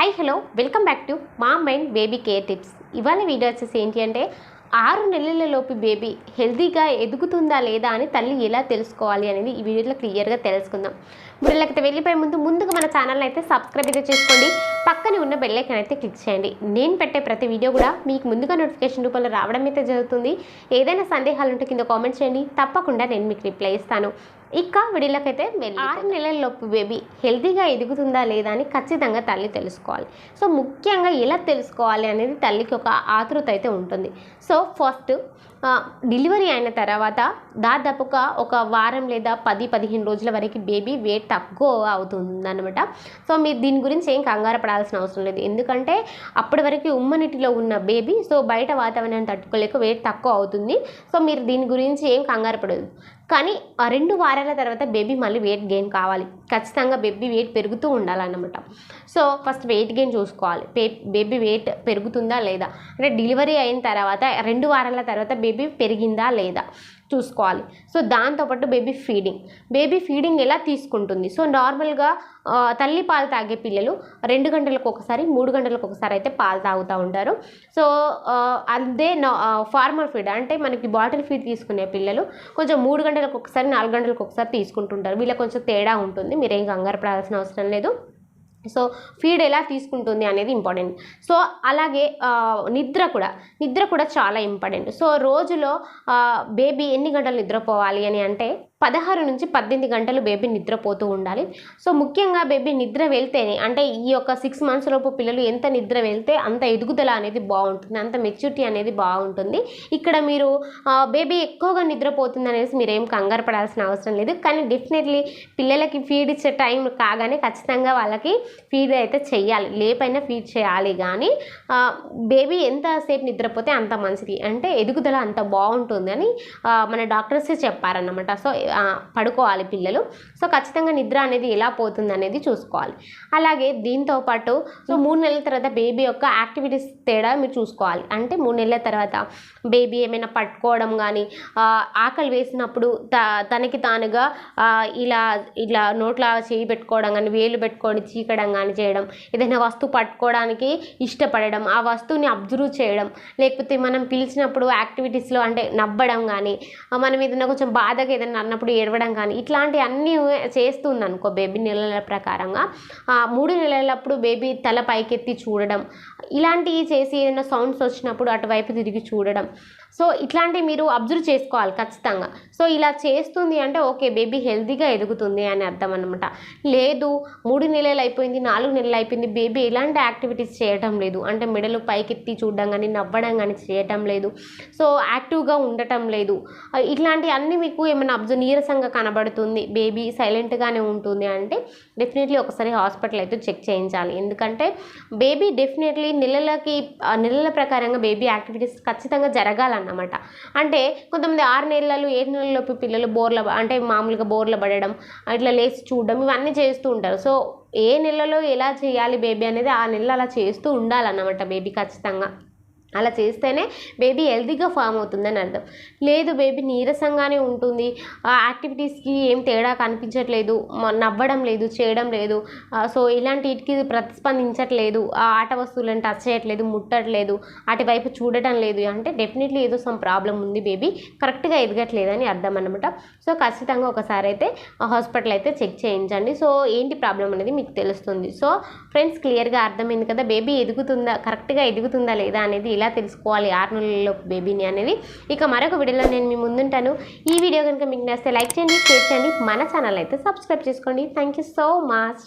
Hi hello welcome back to మా mind baby care tips ఇవాళ video వచ్చేసి ఏంటి అంటే ఆరు నెలలలోపు బేబీ హెల్తీగా ఎదుగుతుందా లేదా అని తల్లి ఎలా తెలుసుకోవాలి అనేది ఈ వీడియోలో క్లియర్గా తెలుసుకుందాం. వీళ్ళకైతే వెళ్ళిపోయే ముందు ముందుగా మన ఛానల్ని అయితే సబ్స్క్రైబ్ అయితే చేసుకోండి. పక్కనే ఉన్న బెల్లైకన్ అయితే క్లిక్ చేయండి. నేను పెట్టే ప్రతి వీడియో కూడా మీకు ముందుగా నోటిఫికేషన్ రూపంలో రావడం అయితే జరుగుతుంది. ఏదైనా సందేహాలు ఉంటే కింద కామెంట్ చేయండి. తప్పకుండా నేను మీకు రిప్లై ఇస్తాను. ఇక విడిలకైతే ఆరు నెలలలోపు బేబీ హెల్తీగా ఎదుగుతుందా లేదా అని ఖచ్చితంగా తల్లి తెలుసుకోవాలి. సో ముఖ్యంగా ఎలా తెలుసుకోవాలి అనేది తల్లికి ఒక ఆతృత అయితే ఉంటుంది. సో ఫస్ట్ డెలివరీ అయిన తర్వాత దాదాపుగా ఒక వారం లేదా పది పదిహేను రోజుల వరకు బేబీ వెయిట్ తక్కువ అవుతుందన్నమాట. సో మీరు దీని గురించి ఏం కంగారు పడాల్సిన అవసరం లేదు. ఎందుకంటే అప్పటి వరకు ఉమ్మనిటిలో ఉన్న బేబీ సో బయట వాతావరణాన్ని తట్టుకోలేక వెయిట్ తక్కువ అవుతుంది. సో మీరు దీని గురించి ఏం కంగారు పడదు కానీ ఆ రెండు వారాల తర్వాత బేబీ మళ్ళీ వెయిట్ గెయిన్ కావాలి. ఖచ్చితంగా బేబీ వెయిట్ పెరుగుతూ ఉండాలన్నమాట. సో ఫస్ట్ వెయిట్ గెయిన్ చూసుకోవాలి. బేబీ వెయిట్ పెరుగుతుందా లేదా? అంటే డెలివరీ అయిన తర్వాత రెండు వారాల తర్వాత బేబీ పెరిగిందా లేదా? చూసుకోవాలి. సో దాంతోపాటు బేబీ ఫీడింగ్. బేబీ ఫీడింగ్ ఎలా తీసుకుంటుంది? సో నార్మల్గా తల్లి పాలు తాగే పిల్లలు రెండు గంటలకు ఒకసారి మూడు గంటలకు ఒకసారి అయితే పాలు తాగుతూ ఉంటారు. సో అదే ఫార్మల్ ఫీడ్ అంటే మనకి బాటిల్ ఫీడ్ తీసుకునే పిల్లలు కొంచెం మూడు గంటలకు ఒకసారి నాలుగు గంటలకు ఒకసారి తీసుకుంటుంటారు. వీళ్ళకి కొంచెం తేడా ఉంటుంది. మీరేం కంగారు పడాల్సిన అవసరం లేదు. సో ఫీడ్ ఎలా తీసుకుంటుంది అనేది ఇంపార్టెంట్. సో అలాగే నిద్ర కూడా. నిద్ర కూడా చాలా ఇంపార్టెంట్. సో రోజులో బేబీ ఎన్ని గంటలు నిద్రపోవాలి అని అంటే పదహారు నుంచి పద్దెనిమిది గంటలు బేబీ నిద్రపోతూ ఉండాలి. సో ముఖ్యంగా బేబీ నిద్ర వెళ్తేనే అంటే ఈ యొక్క సిక్స్ మంత్స్ లోపు పిల్లలు ఎంత నిద్ర వెళ్తే అంత ఎదుగుదల అనేది బాగుంటుంది అంత మెచ్యూరిటీ అనేది బాగుంటుంది. ఇక్కడ మీరు బేబీ ఎక్కువగా నిద్రపోతుంది అనేసి మీరు ఏం కంగారు పడాల్సిన అవసరం లేదు. కానీ డెఫినెట్లీ పిల్లలకి ఫీడ్ ఇచ్చే టైం కాగానే ఖచ్చితంగా వాళ్ళకి ఫీడ్ అయితే చేయాలి లేపైనా ఫీడ్ చేయాలి కానీ బేబీ ఎంతసేపు నిద్రపోతే అంత మంచిది. అంటే ఎదుగుదల అంత బాగుంటుంది అని మన డాక్టర్సే చెప్పారన్నమాట. సో పడుకోవాలి పిల్లలు. సో ఖచ్చితంగా నిద్ర అనేది ఎలా పోతుంది అనేది చూసుకోవాలి. అలాగే దీంతో పాటు సో మూడు నెలల తర్వాత బేబీ యొక్క యాక్టివిటీస్ తేడా మీరు చూసుకోవాలి. అంటే మూడు నెలల తర్వాత బేబీ ఏమైనా పట్టుకోవడం కానీ ఆకలి వేసినప్పుడు త తనకి తానుగా ఇలా ఇలా నోట్లా చేయి పెట్టుకోవడం కానీ వేలు పెట్టుకొని చీకడం కానీ చేయడం ఏదైనా వస్తువు పట్టుకోవడానికి ఇష్టపడడం ఆ వస్తువుని అబ్జర్వ్ చేయడం లేకపోతే మనం పిలిచినప్పుడు యాక్టివిటీస్లో అంటే నవ్వడం కానీ మనం ఏదైనా కొంచెం బాధగా ఏదైనా అన్నప్పుడు అప్పుడు ఏడవడం కానీ ఇట్లాంటి అన్నీ చేస్తుంది అనుకో బేబీ నెలల ప్రకారంగా. మూడు నెలలప్పుడు బేబీ తల పైకెత్తి చూడడం ఇలాంటివి చేసి ఏదైనా సౌండ్స్ వచ్చినప్పుడు అటువైపు తిరిగి చూడడం సో ఇట్లాంటివి మీరు అబ్జర్వ్ చేసుకోవాలి ఖచ్చితంగా. సో ఇలా చేస్తుంది అంటే ఓకే బేబీ హెల్తీగా ఎదుగుతుంది అని అర్థం అనమాట లేదు మూడు నెలలు అయిపోయింది నాలుగు నెలలు అయిపోయింది బేబీ ఎలాంటి యాక్టివిటీస్ చేయటం లేదు. అంటే మెడలు పైకెత్తి చూడడం కానీ నవ్వడం కానీ చేయటం లేదు. సో యాక్టివ్గా ఉండటం లేదు. ఇట్లాంటి అన్నీ మీకు ఏమైనా అబ్జర్వ్ నీరసంగా కనబడుతుంది బేబీ సైలెంట్గానే ఉంటుంది అంటే డెఫినెట్లీ ఒకసారి హాస్పిటల్ అయితే చెక్ చేయించాలి. ఎందుకంటే బేబీ డెఫినెట్లీ నెలలకి నెలల ప్రకారంగా బేబీ యాక్టివిటీస్ ఖచ్చితంగా అన్నమాట. అంటే కొంతమంది ఆరు నెలలు ఏడు నెలలలోపు పిల్లలు బోర్ల అంటే మామూలుగా బోర్ల పడడం ఇట్లా లేచి చూడడం ఇవన్నీ చేస్తూ ఉంటారు. సో ఏ నెలలో ఎలా చేయాలి బేబీ అనేది ఆ నెల అలా చేస్తూ ఉండాలన్నమాట బేబీ ఖచ్చితంగా. అలా చేస్తేనే బేబీ హెల్తీగా ఫామ్ అవుతుందని అర్థం. లేదు బేబీ నీరసంగానే ఉంటుంది. యాక్టివిటీస్కి ఏం తేడా కనిపించట్లేదు. నవ్వడం లేదు చేయడం లేదు. సో ఇలాంటి వీటికి ప్రతిస్పందించట్లేదు. ఆ ఆట వస్తువులను టచ్ చేయట్లేదు ముట్టట్లేదు. అటువైపు చూడటం లేదు. అంటే డెఫినెట్లీ ఏదో సమ్ ప్రాబ్లం ఉంది బేబీ కరెక్ట్గా ఎదగట్లేదని అర్థం అనమాట సో ఖచ్చితంగా ఒకసారి అయితే హాస్పిటల్ అయితే చెక్ చేయించండి. సో ఏంటి ప్రాబ్లం అనేది మీకు తెలుస్తుంది. సో ఫ్రెండ్స్ క్లియర్గా అర్థమైంది కదా? బేబీ ఎదుగుతుందా? కరెక్ట్గా ఎదుగుతుందా లేదా అనేది ఎలా తెలుసుకోవాలి ఆరు నెలల్లో బేబీని అనేది. ఇక మరొక వీడియోలో నేను మీ ముందుంటాను. ఈ వీడియో కనుక మీకు నచ్చితే లైక్ చేయండి షేర్ చేయండి. మన ఛానల్ అయితే సబ్స్క్రైబ్ చేసుకోండి. Thank you so much